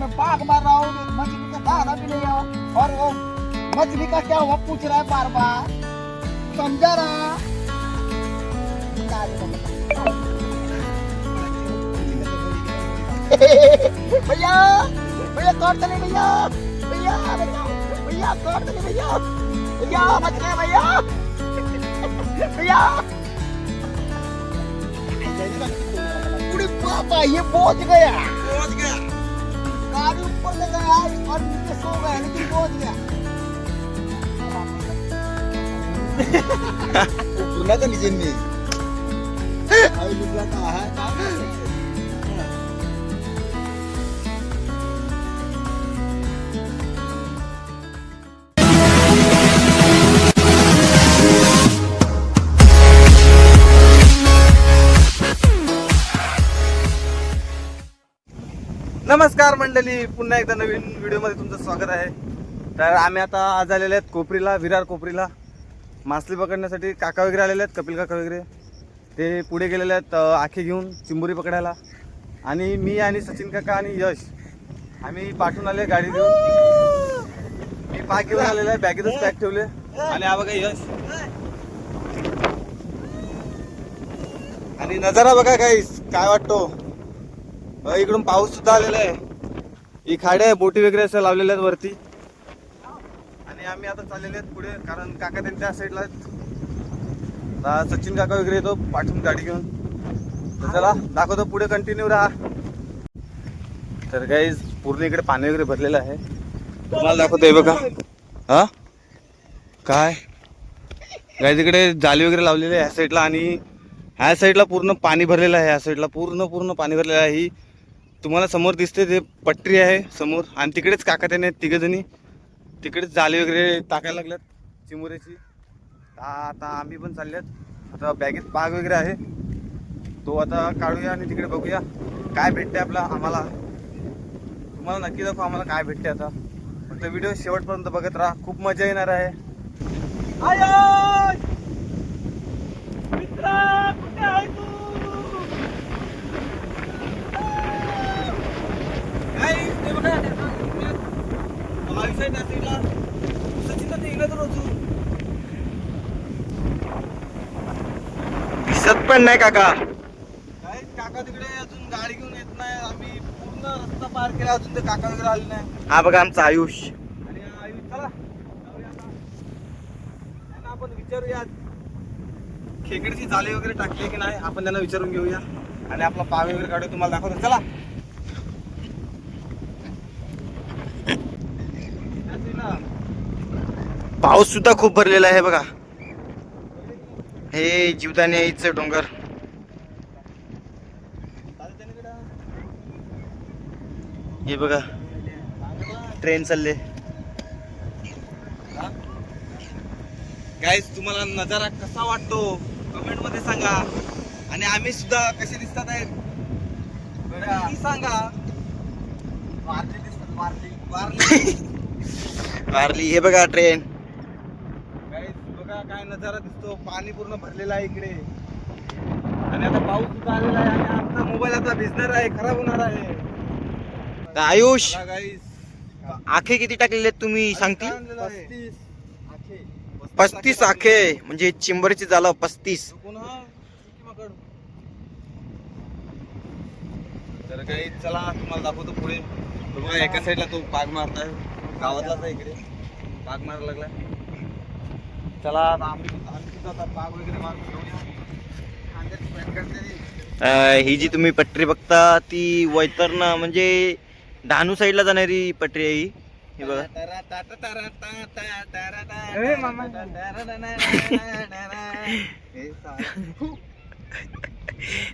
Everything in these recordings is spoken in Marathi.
मैं पाक मार रहा हूँ मछली का दाना भी नहीं है और वो मछली का क्या हुआ, पूछ रहा है बार बार समझा रहा? भैया भैया काट चले, भैया। भैया भैया काट चले, भैया। भैया, बच गए भैया। भैया। अरे पापा ये पहुंच गया. पहुंच गया. गाड़ी ऊपर ले गया और नीचे सो गया लेकिन पहुंच गया. पुन्हा का निजेन मी. आई लुकला का है नमस्कार मंडळी पुन्हा एकदा नवीन व्हिडिओमध्ये तुमचं स्वागत आहे. तर आम्ही आता आज आलेले आहेत कोपरीला विरार कोपरीला. मासली पकडण्यासाठी काका वगैरे आलेले आहेत कपिल काका वगैरे. ते पुढे गेलेले आहेत आखे घेऊन चिंबुरी पकडायला. आणि मी आणि सचिन काका आणि यश आम्ही पाठवून आले गाडी घेऊन. मी पॅक घेऊन आलेलो आहे बॅगेतच पॅक ठेवले. आणि हा बघा यश. आणि नजारा बघा काही काय वाटतो? इकडून पाऊस सुद्धा आलेला आहे. ही खाडे आहे बोटी वगैरे असं लावलेल्या आहेत वरती. आणि आम्ही आता चाललेले आहेत पुढे कारण काका त्यांच्या साईडला आहेत. सचिन काका वगैरे येतो पाठवून गाडी घेऊन. तर चला दाखवतो पुढे कंटिन्यू राहा. तर काही पूर्ण इकडे पाणी वगैरे भरलेलं आहे. तुम्हाला दाखवतो आहे बघा. हा? काय? काय तिकडे जाली वगैरे लावलेली आहे ह्या साईडला आणि ह्या साईडला पूर्ण पाणी भरलेलं आहे ह्या साईडला पूर्ण पूर्ण पाणी भरलेलं आहे. ही तुम्हाला समोर दिसते ते पटरी आहे समोर. आणि तिकडेच काका त्याने तिघजणी. तिकडेच जाळी वगैरे टाकायला लागल्यात चिमुऱ्याची आता आम्ही पण चालल्यात. आता बॅगेत पाग वगैरे आहे. तो आता काढूया आणि तिकडे बघूया काय भेटते आपला आम्हाला. तुम्हाला नक्की दाखवू आम्हाला काय भेटते आता. फक्त व्हिडिओ शेवटपर्यंत बघत राहा. खूप मजा येणार आहे आयो मित्रा कुठे आहे तू दिसत पण नाही काका. काय काका तिकडे अजून गाडी घेऊन येत नाही. आम्ही पूर्ण रस्ता पार केला अजून ते काका वगैरे आले नाही. हा बघा आमचा आयुष. आणि आई, चला. जाऊया आता. त्यांना आपण विचारूया खेकडीची जाळी वगैरे टाकली की नाही आपण त्यांना विचारून घेऊया. आणि आपला पाव वगैरे काढू तुम्हाला दाखवतो. चला. पाऊस सुद्धा खूप भरलेला आहे बघा. हे जीवदानीचं डोंगर. हे बघा ट्रेन चालले. गाईज तुम्हाला नजारा कसा वाटतो? कमेंटमध्ये सांगा. आणि आम्ही सुद्धा कसे दिसतात आहेत? सांगा? वारली दिसतात वारली. वारली. वारली. हे बघा ट्रेन काय नजारा दिसतो पाणी पूर्ण भरलेलं आहे इकडे. आणि आता पाऊस सुद्धा आलेला आहे आणि आमचा मोबाईल आता भिजणार आहे खराब होणार आहे. आयुष. आखे किती टाकलेले आहेत तुम्ही सांगतील. पस्तीस आखे. म्हणजे चिंबरची झालं पस्तीस? तर काही चला तुम्हाला दाखवतो पुढे. एका साईडला तो पाग मारताय. गावातलाच आहे इकडे. पाग मारायला लागला चला ही जी तुम्ही पटरी बघता ती वैतरणा म्हणजे डहाणू साईडला जाणारी पटरी आहे ही. हे बघा.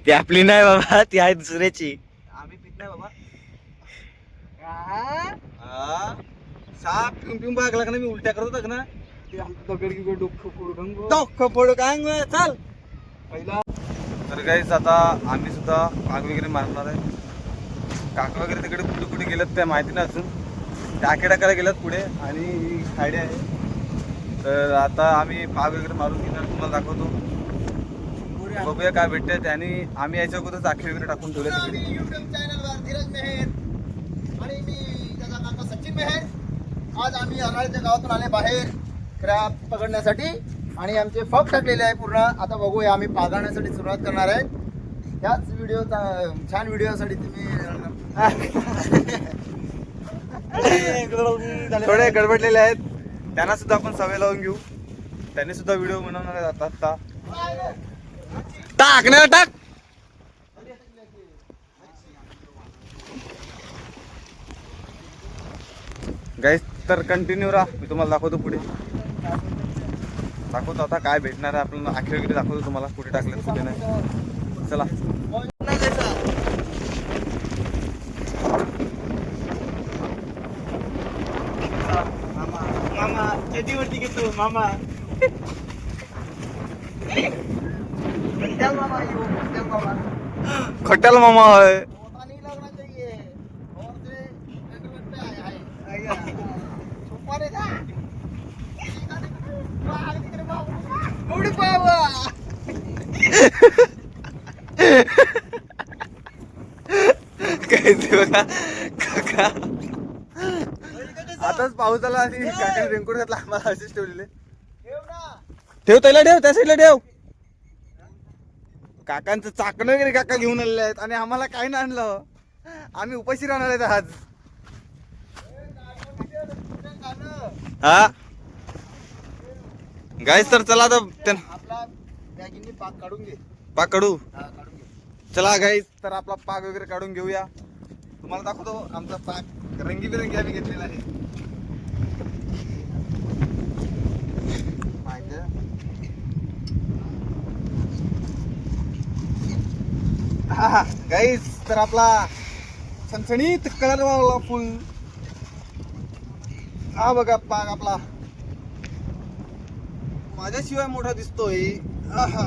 ती आपली नाही बाबा ती आहे दुसऱ्याची. आम्ही पित नाही बाबा? साप पिऊन पिऊन बघ लागला मी उलट्या करत होता ना? दगड की डोकं फोडून डोकं फोडू काय चाल. पहिला. तर काहीच आता आम्ही सुद्धा आग वगैरे मारणार आहे. काका वगैरे तिकडे कुठे कुठे गेलेत त्या माहिती नाही अजून. टाके टाकायला गेल्यात पुढे आणि ही खाडी आहे. तर आता आम्ही पाग वगैरे मारून घेणार तुम्हाला दाखवतो. बघूया काय भेटते त्याने. आम्ही याच्या अगोदर आखी वगैरे टाकून ठेवले तिकडे. युट्यूब चॅनलवर धीरज मेहर. आणि मी त्याचा काका सचिन मेहर. आज आम्ही अनाळीच्या गावातून आले बाहेर. क्रॅप पकडण्यासाठी आणि आमचे फक टाकलेले आहे पूर्ण. आता बघूया आम्ही पागण्यासाठी सुरुवात करणार आहे. ह्याच व्हिडिओ छान व्हिडिओसाठी तुम्ही थोडे गडबडलेले आहेत. त्यांना सुद्धा आपण सवय लावून घेऊ. त्यांनी सुद्धा व्हिडिओ बनवणार आहेत आता आता टाक ना टाक. गाईस तर कंटिन्यू राहा. मी तुम्हाला दाखवतो पुढे. दाखवतो आता काय भेटणार आहे. आपल्याला आखरी वगैरे दाखवतो तुम्हाला कुठे टाकलं कुठे नाही. चला. मामा. खट्याल मामा आहे नहीं लगना चाहिए और से एग्रीमेंट पे आया है छुपा रे जा आग दिख रे बाबू उड़ बाबा काय ते बघा? काका. आताच पाऊस आला आणि काकाने रेनकोट घातला. आम्हाला असेच ठेवलेले. ठेव त्याला ठेव त्या साईडला ठेव. काकांचं चाकणं वगैरे काका घेऊन आलेले आहेत आणि आम्हाला काही नाही आणलं. आम्ही उपाशी राहणार आहेत आज. हा? गाईस तर चला आता पाक काढून घे. पाक काढू? हा काढून घे. चला गाईस तर आपला पाक वगैरे काढून घेऊया. तुम्हाला दाखवतो आमचा पाक रंगीबिरंगी आम्ही घेतलेला आहे. गाईस तर आपला सणसणीत कलर वाला फुल. हा बघा पाग आपला. माझ्याशिवाय मोठा दिसतोय. आहा.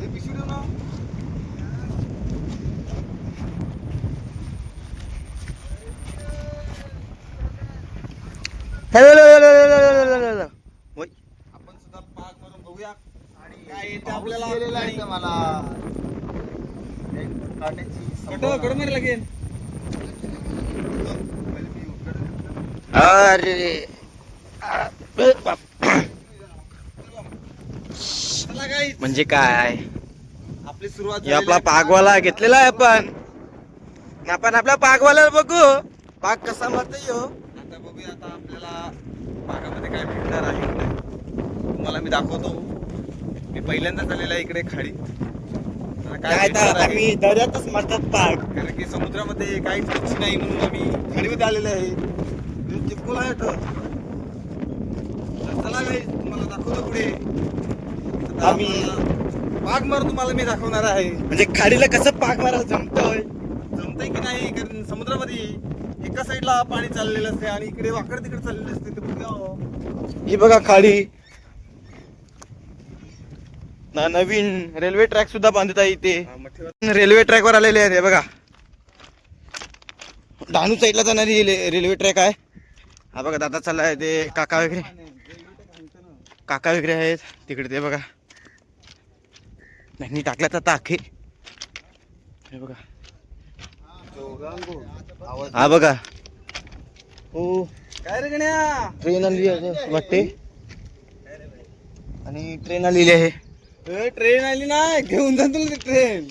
हे पिशवी देऊ ना आपण सुद्धा पाक मारून बघूया आणि काय येते आपल्याला आपल्याला आहे मला कटो कट मारी लागेल अरे बाप. म्हणजे काय? आपली सुरुवात आपला. पागवाला घेतलेला आहे आपण. आपण आपल्या पागवाला बघू. पाग कसा मारता हो आता बघूया आता आपल्याला बागामध्ये काय भेटणार आहे. तुम्हाला मी दाखवतो. मी पहिल्यांदाच आलेला आहे इकडे खाडी. काय? आम्ही दर्यातच मारतात पाग. कारण की समुद्रामध्ये काहीच पक्षी नाही म्हणून आम्ही खाडीमध्ये आलेले आहे. चिपकून आहे. तर चला काही तुम्हाला दाखवतो पुढे. आम्ही- पाग मारून तुम्हाला मी दाखवणार आहे. म्हणजे खाडीला कसं पाग मारा जमतोय? जमतंय की नाही? कारण समुद्रामध्ये एका साईडला पाणी चाललेलं असते आणि इकडे वाकड तिकडे चाललेलं असते ते बघूया. ही बघा खाडी. ना नवीन रेल्वे ट्रॅक सुद्धा बांधत आहे इथे. मग ठेवा. रेल्वे ट्रॅक वर आलेले आहेत हे बघा. डहाणू साईडला जाणारी रेल्वे रेल्वे ट्रॅक आहे. हा बघा दादा चाललाय ते. काका वगैरे. काका वगैरे आहेत. तिकडे ते बघा. त्यांनी टाकल्यात आता आखे हे. बघा. हा बघा. हो. काय रे गण्या? ट्रेन आहे वाटते. आणि ट्रेन आलेली आहे. ए, ट्रेन आली ना घेऊन जा तुला ती ट्रेन.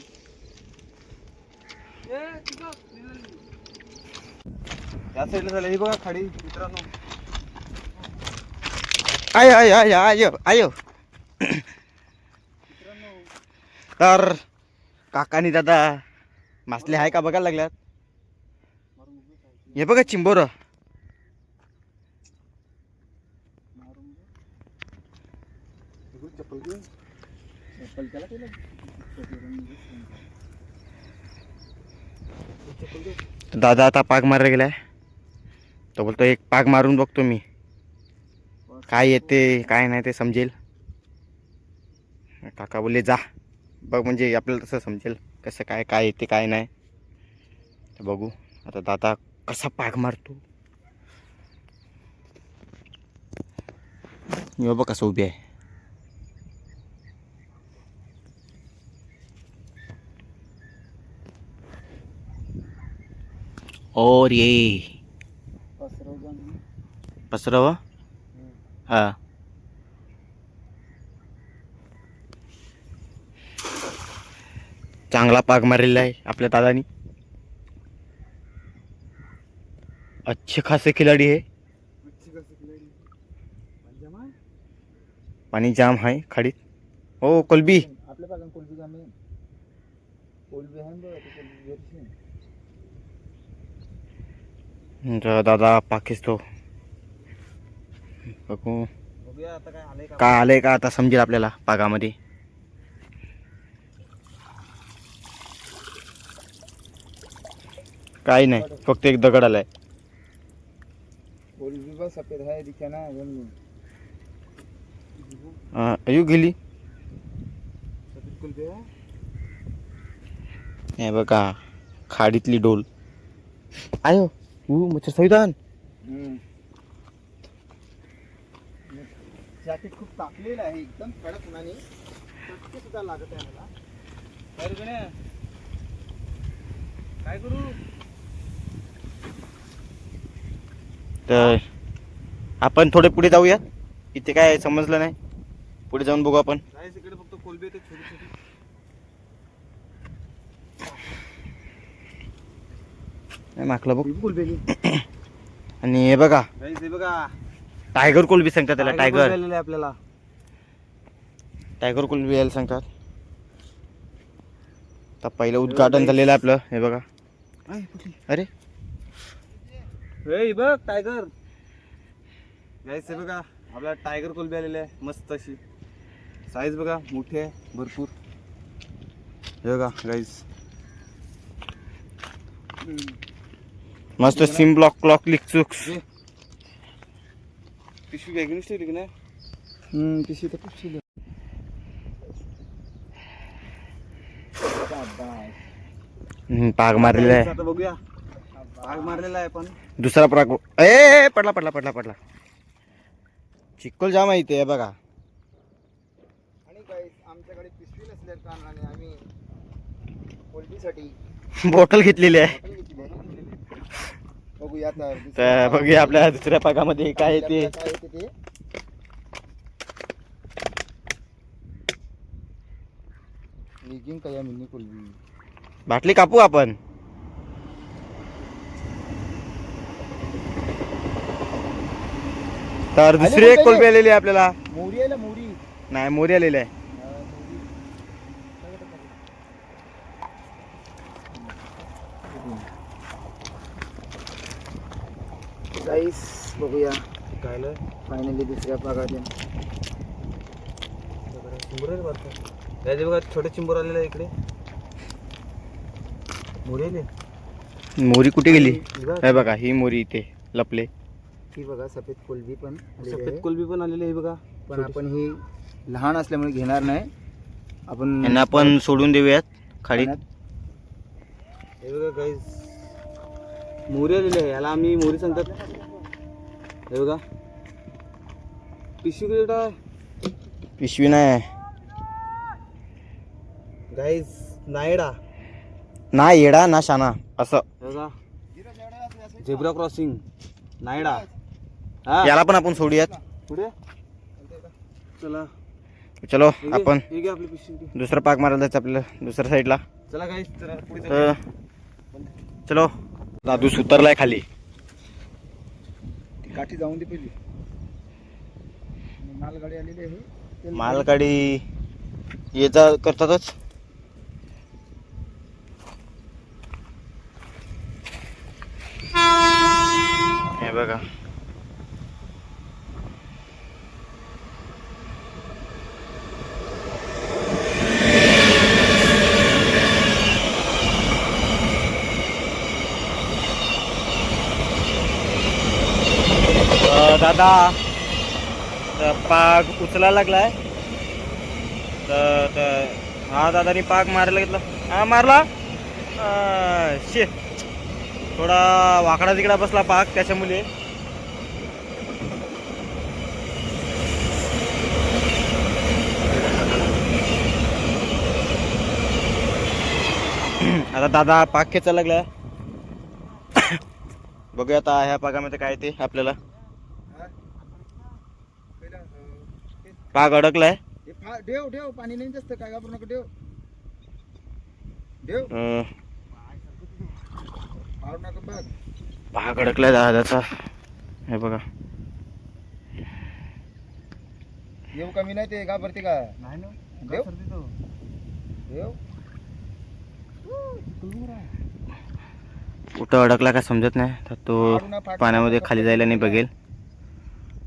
या साईडला झालं ही बघा खाडी मित्रांनो. आय आय आय आय आय. तर काकानी दादा मासले आहे का बघायला लागल्यात? हे बघा चिंबोर. दादा आता पाग मारायला गेलाय. तो बोलतो एक पाग मारून बघतो मी. काय येते काय नाही ते समजेल. काका बोलले जा. बघ अपने तस तसं कस का नहीं. तो बगू आता दादा कसा पाक मारतो. मी कस उबी है और ये. पसरवा? हम्म. हाँ. चांगला पाग मारलेला आहे आपल्या दादानी. अच्छे खासे खिलाडी हे. पाणी जाम आहे खाडीत. हो कोलबी. आपल्या दादा पाकिस्तो बघू. काय आलंय आलंय का आता समजेल आपल्याला पागामध्ये काही नाही. फक्त एक दगड आलाय. सफेद है दिखे ना हा, अयो गेली. है बघा खाडीतली डोल आयो ऊ मच्छर संविधान जॅकेट खूप तापलेलं आहे एकदम कडक उन्हाने. सुद्धा लागत आहे मला? काय करू? तर आपण थोडे पुढे जाऊया इथे काय समजलं नाही. पुढे जाऊन बघू आपण. फक्त कोलबी माकलं बघ. कोलबी आणि हे बघा. बघा. टायगर कोलबी सांगतात त्याला टायगर आपल्याला. टायगर कोलबी यायला सांगतात. आता पहिलं उद्घाटन झालेलं आपलं हे बघा? अरे हे बघ टायगर गाईस हे बघा आपला टायगर कोलबी आलेली आहे मस्त अशी. साईज बघा मोठी आहे भरपूर. हे बघा गाईस मस्त सिम ब्लॉक क्लॉक लिक्चुक्स पिशवी वेगळीच ठेवली की नाही? हम्म पिशवी तर. हम्म, पाग मारलेला आहे. आता बघूया. आग मारलेला आहे पण. दुसरा पाग ए, पडला पडला पडला पडला. चिक्कोल जाम आहे इथे हे बघा. आणि आमच्याकडे पिशवी नसल्या कारणाने आम्ही कोलबीसाठी बॉटल घेतलेली आहे. बघूया तर तर दुसऱ्या बघूया आपल्या दुसऱ्या पागामध्ये काय येते काय येते ते. वेगीन काय मिनी कोलबी बाटली कापू आपण. तर दुसरी एक पहिले. आलेली आहे आपल्याला. मोरी आहे ना मोरी. नाही मोरी आलेली आहे. गाईस बघूया. काय फायनली दुसऱ्या भागात बघा छोटे चिंबोर आलेले आहे इकडे. मोरे आले? मोरी कुठे गेली? हे बघा ही मोरी इथे लपले. ही बघा सफेद कोलबी पण आलेली सफेद. कोलबी पण आलेली आहे बघा. पण आपण ही लहान असल्यामुळे घेणार नाही. आपण यांना आपण सोडून देऊयात खाडीत. पाण्यात- हे बघा गाईज मोरी आलेली आहे. याला आम्ही मोरी सांगतात. हे बघा. पिशवी कुठे आहे? पिशवी नाही गाईज नायडा ना येडा. ना शाना असं. हे बघा. झेब्रा क्रॉसिंग नायडा हा. याला पण आपण सोडूयात. पुढे? चला. चलो हे घे, आपण हे घे आपली पिशवी घे. दुसरा पाक मारायला जायचं आपल्याला दुसऱ्या साईडला. चला गाईज चला पुढे चला. तर चलो. दादू उतरलाय खाली. ती काठी जाऊन दे पहिली. मालगाडी आलेली आहे. तेल- मालगाडी ये जा करतातच. हे बघा अं, दादा तर पाग उचला लागलाय. तर हा दादानी पाग मारायला घेतला. हा मारला? शे थोडा वाकडा तिकडा बसला पाग त्याच्यामुळे. आता दादा पाग खेचायला लागलाय. बघूया आता ह्या पागामध्ये काय ते आपल्याला हा? पहिला, अं, हे- पाग अडकलाय? हे फा- ठेव ठेव पाणी नाही जास्त काय घाबरू नका ठेव. ठेव. अं, मारू नका बघ पाग अडकलाय दादाचा. हे बघा. येऊ कमी नाही ते घाबरते का? नाही ना देव? देव कुठं अडकला काय समजत नाही. तर तो पाण्यामध्ये खाली जायला नाही बघेल.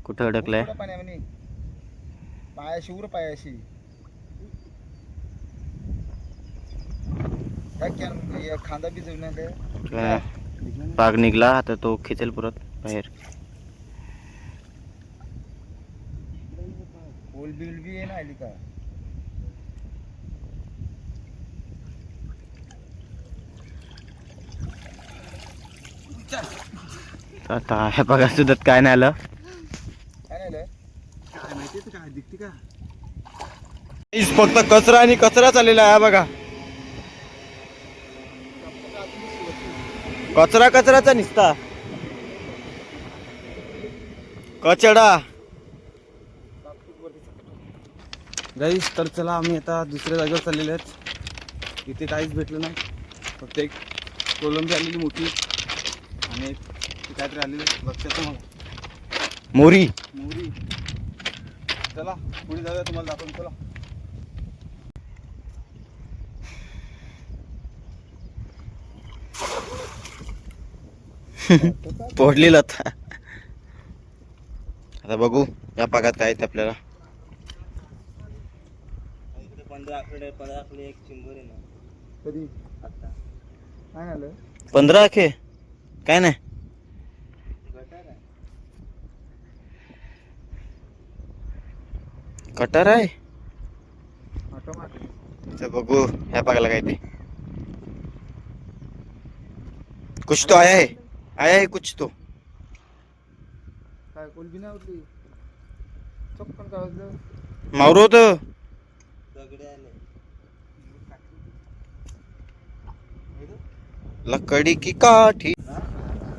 कुठं अडकलाय? पाण्यामध्ये? पायाशी उर पायाशी. काय हे खांदा भिजवू नका किंवा पाग निघला आता तो खेचेल परत बाहेर. ओल बिल बी आहे ना आली का? आता ह्या पागा सुद्धा काय नाही आलं. काय नाही आलं? काय माहिती आहे? काय दिसते का? इस फक्त कचरा आणि कचराच आलेला आहे हा बघा. कचरा कचराचा निसता. कचडा. गाईस तर चला आम्ही आता दुसऱ्या जागेवर चाललेले आहेत. इथे काहीच भेटलं नाही. फक्त एक कोलंबी आलेली मोठी आणि काहीतरी आलेलं लक्षात मोरी. मोरी. चला पुढे जाऊया तुम्हाला दाखवून चला. पोडलेलं आता. आता बघू या पागात काय ते आपल्याला. पंधरा आकडे पंधरा आकडे एक चिंबर आहे ना. कधी? काय नाही आलं पंधरा आखे? काय नाही? कटर आहे? बघू ह्या पागाला काय ते. कुछ तो आया है. आया है कुछ तो. काय कोलबी नाही मावरो होत लकडी की काठी.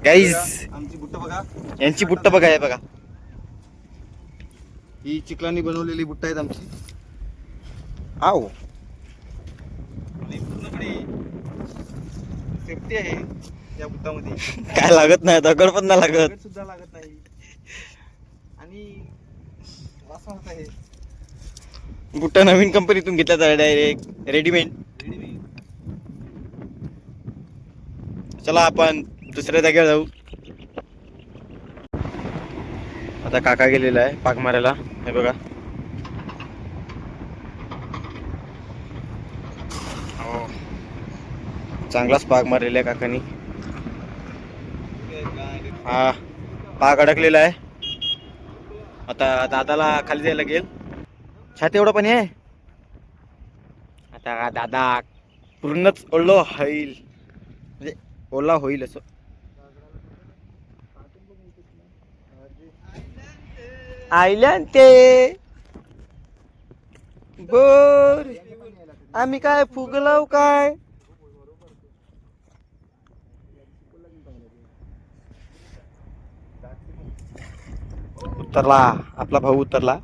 गाईज आमची बुट्ट बघा. यांची बुट्ट बघा हे बघा. ही चिखलानी बनवलेली बुट्ट आहेत आमची. पूर्णपणे सेफ्टी आहे या बुट्टामध्ये. काय लागत नाही दगड पण नाही लागत. दगड सुद्धा लागत नाही. आणि वास मारत आहे. बुट्ट नवीन कंपनीतून घेतल्यात डायरेक्ट रेडीमेड रेडीमेड चला आपण दुसऱ्या जागेवर जाऊ. आता काका गेलेला आहे पाक मारायला. हे बघा. हो. चांगलाच पाक मारलेला आहे काकानी. हा पाक अडकलेला आहे. आता दादाला खाली जायला लागेल. छाती एवढं पण आहे आता दादा पूर्णच ओढलो होईल. म्हणजे ओला होईल असं. आयलंड ते बर. आम्ही काय फुगलाव काय? उतरला. आपला भाऊ उतरला.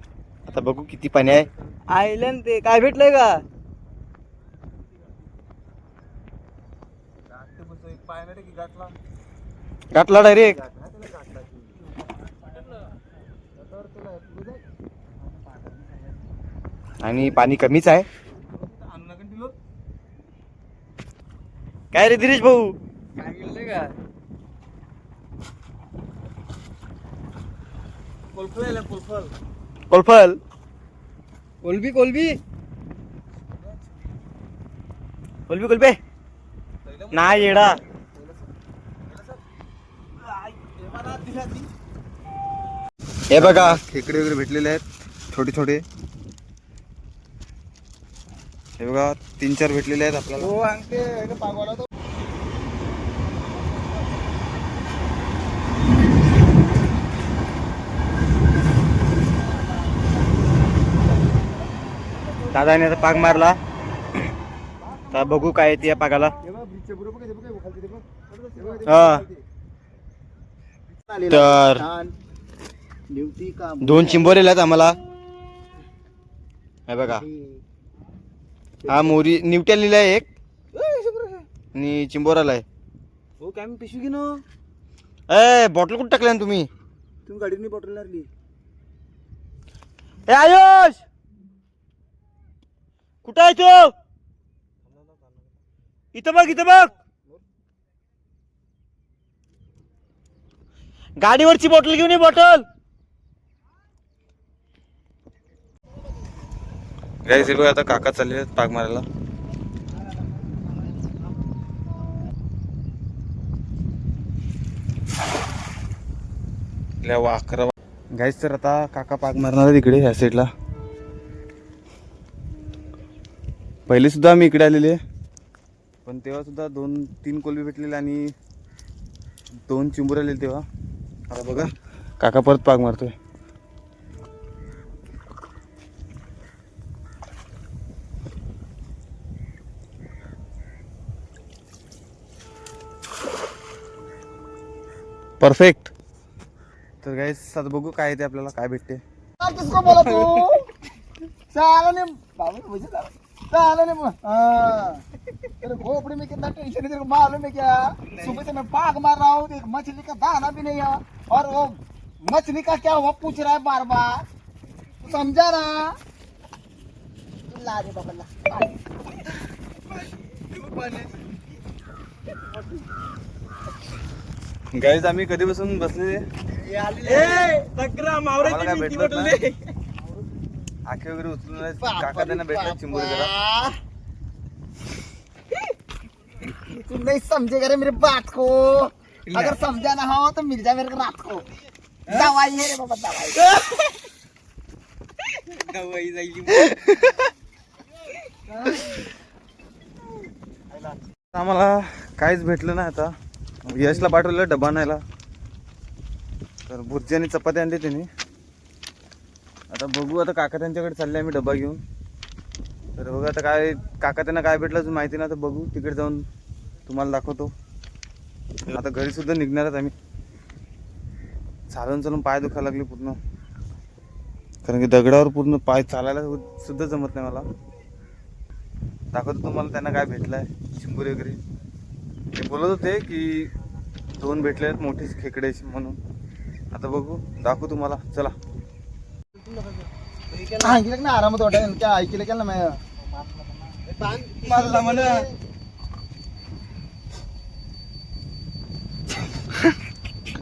आता बघू किती पाणी आहे. आयलंड ते काय भेटलंय का? गाठला डायरेक्ट आणि पाणी कमीच आहे. काय रे दिनेश भाऊ? कोलफल. कोलबी कोलबी. कोलबी कोलबे. नाही येडा. हे बघा. खेकडे वगैरे भेटलेले आहेत छोटे छोटे हे बघा तीन चार भेटलेले आहेत आपल्याला. हो दादाने आता पाक मारला. तर बघू काय येते या. खालती. तर दोन चिंबोरे आहेत आम्हाला. हे बघा. हा मोरी निवट्या लिहिला आहे एक. आणि चिंबोराला आहे. हो काय मी पिशवी घेणं ए बॉटल कुठं टाकल्या तुम्ही? तुम्ही गाडीने बॉटल लागली ए आयुष! कुठं आहे तू? इथं बघ इथं बघ. गाडीवरची बॉटल घेऊन ये बॉटल गाईस हे बघा आता काका चालले आहेत पाक मारायला. अकरा गाईस तर आता काका पाक मारणार आहेत इकडे ह्या साईडला पहिले सुद्धा आम्ही इकडे आलेले पण तेव्हा सुद्धा दोन तीन कोलबी भेटलेले आणि दोन चिंबूर आलेले तेव्हा. आता बघा काका परत पाक मारतोय. परफेक्ट तर गाईस आता बघू काय येते आपल्याला काय भेटते. किसको बोला तू? साला ने बाबू मुझे ने हाँ. तेरे खोपड़ी में कितना टेंशन है तेरे को मालूम है क्या? सुबह से मैं पाक मार रहा हूँ एक मछली का दाना भी नहीं है। और वो मछली का क्या हुआ पूछ रहा है बार बार तू समझा ना। ला रे बाबा ला। गाईज आम्ही कधीपासून बसले? आखे वगैरे उचलून नाही. काका त्यांना भेटले चिंबोरी जरा. तू नहीं समझेगा रे मेरे बात को? अगर समझा ना हो तो मिल जा मेरे को रात को. दवाई है रे बाबा दवाई. आम्हाला काहीच भेटलं नाही आता. यशला पाठवलं डबा आणायला तर भुर्जी आणि चपाती आणली त्यांनी आता बघू आता काका त्यांच्याकडे चालले आम्ही डबा घेऊन. तर बघू आता काय काका त्यांना काय भेटलं अजून माहिती नाही तर बघू. तिकडे जाऊन तुम्हाला दाखवतो. आता घरी सुद्धा निघणार आहेत आम्ही. चालून चालून पाय दुखायला लागले पूर्ण. कारण की दगडावर पूर्ण पाय चालायला सुद्धा जमत नाही मला. दाखवतो तुम्हाला त्यांना काय भेटलंय शिंबुरी वगैरे. ते बोलत होते की दोन भेटले आहेत मोठे खेकडे म्हणून. आता बघू दाखवू तुम्हाला. चला. ऐकलं ना आरामात वाटेल क्या ऐकलं केलं ना मला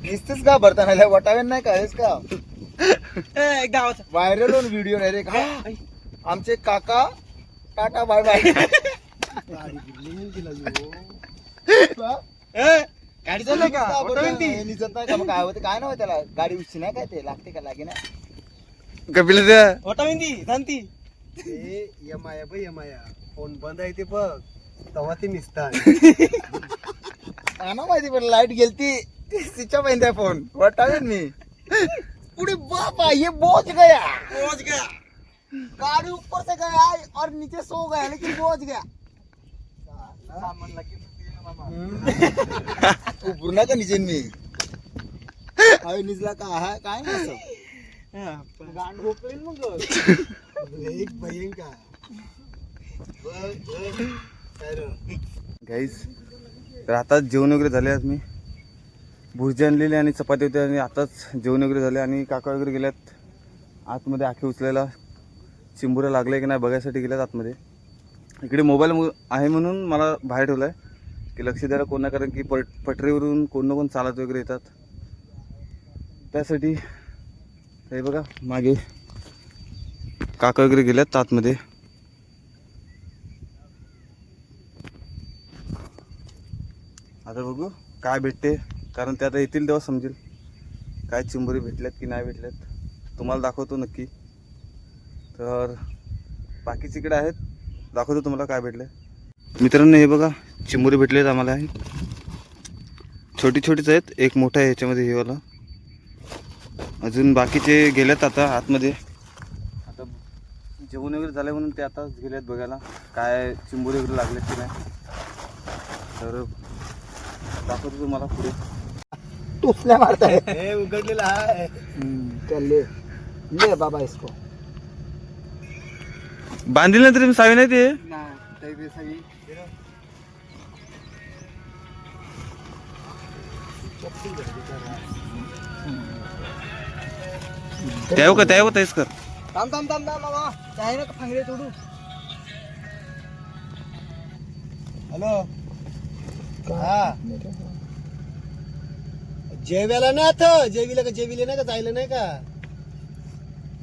नुसतेच का भरताना वटावे नाही का? हेच का? व्हायरल होऊन व्हिडिओ नाही रे का? आमचे काका टाटा बाय बाय. गाडी चालली का? निजत नाही का? मग काय होते? काय नाही त्याला. गाडी उशी नाही काय ते? लागते का? लागे ना? कपिल द्या ते यमाया बघ यमाया फोन बंद आहे ते बघ. तेव्हा ते निसतात ना माहिती पण लाइट गेलती. स्विच ऑफ आहे फोन. वाटावेन मी पुढे बाबा ये बोझ गया. बोझ गया. गाड़ी ऊपर से गया और नीचे सो गया लेकिन बोझ गया. मी? अरे निजला का आहे? काय गांड मग. एक गाईज तर आताच जेवण वगैरे झाले आहेत मी. भुर्जी आणलेली आणि चपाती होते आणि आताच जेवण वगैरे झाले आणि काका वगैरे गेल्यात आतमध्ये आखे उचलायला. चिंबुऱ्या लागले की नाही बघायसाठी गेल्यात आतमध्ये. इकडे मोबाईल आहे म्हणून मला बाहेर ठेवलं आहे की लक्ष द्यायला कोण कारण की पट पटरीवरून कोण ना कोण चालत वगैरे येतात. त्यासाठी हे बघा मागे काका वगैरे गेल्यात आतमध्ये. आता बघू काय भेटते कारण ते आता येतील तेव्हा समजेल. काय चिंबोरी भेटल्यात की नाही भेटल्यात तुम्हाला दाखवतो नक्की. तर बाकीचे इकडे आहेत दाखवतो तुम्हाला काय भेटलं मित्रांनो हे बघा चिंबोरी भेटलेत आम्हाला. छोटी छोटीच आहेत एक मोठा आहे ह्याच्यामध्ये हे वाला. अजून बाकीचे गेलेत आता आतमध्ये. आता जेवण वगैरे झालं म्हणून ते आताच गेलेत बघायला काय चिंबोरी वगैरे लागलेत की नाही. तर दाखवतो तुम्हाला पुढे. उसल्या मारताय. हे उघडलेला आहे. ले ले बाबा इसको. बांधील ना तरी सावी नाही ते? त्याव का त्याव तेच कर. थांब थांब थांब थांब बाबा. काय ना फांगडे तोडू? हॅलो? हा. जेवायला ना आता जेवीला का जेवीले नाही का जायला नाही का?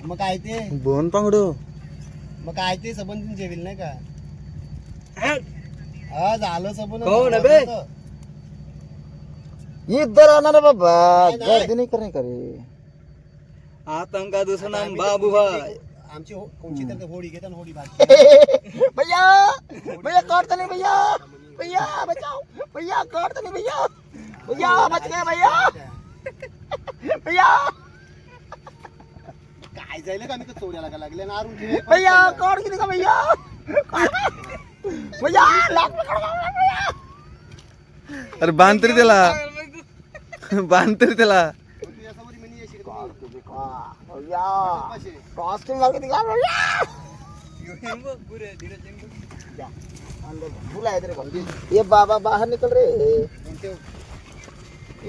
मग काय ते? बोन पांगडो. मग काय ते सबंध जेवील नाही का? झालं सबंध हो ना बे? इधर बाबा. गर्दी नहीं करने करे आतंका दुसरं नाम बाबू भाई आमची हो- कोणची तर होडी घेतात होडी भात भैया भैया काटते नहीं भैया. भैया बचाओ भैया काटते नहीं भैया. भैया बच गए भैया. भैया. काय जायला का? मी तर चोऱ्याला का लागले? ना अरुण. भैया काट के दिखा भैया? भैया में काट भैया। अरे बाँध तरी त्याला बाँध तरी त्याला? कॉस्ट्यूम लगा दिखा भैया। तेरे को। ये बाबा बाहर निकल रहे?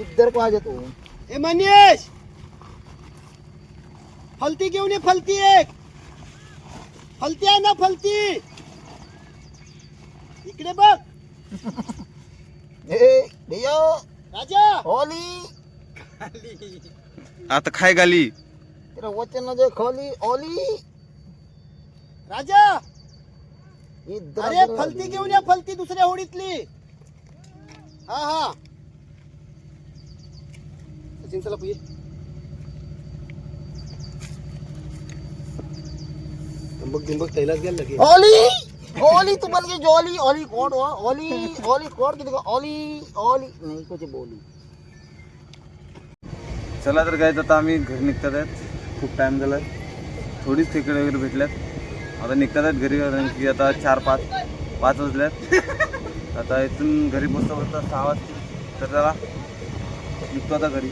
इधर को आ जा तू। ए मनीष! फलती घेऊन ये फलती एक। फलती आहे ना फलती? इकडे बघ. ए राजा. होली आता खाय गाली. तेरा वचन जे खोली ओली. राजा. अरे फलती घेऊन या फलती दुसऱ्या होडीतली. हा हा. सचिन चला पुये बघ दिंबक तैलाच गेला लगे ओली. ओली तू बन गई जोली ओली कोड ओली ओली कोड की? देखो हो? ओली ओली. नहीं कुछ बोली? चला तर काय आता आम्ही घरी निघतात आहेत. खूप टाइम झाला थोडीच तिकडे वगैरे भेटल्यात. आता निघतात आहेत घरी कारण की आता चार पाच पाच वाजल्यात. आता इथून घरी पोचता पोचता सहा वाजता तर चला निघतो आता घरी.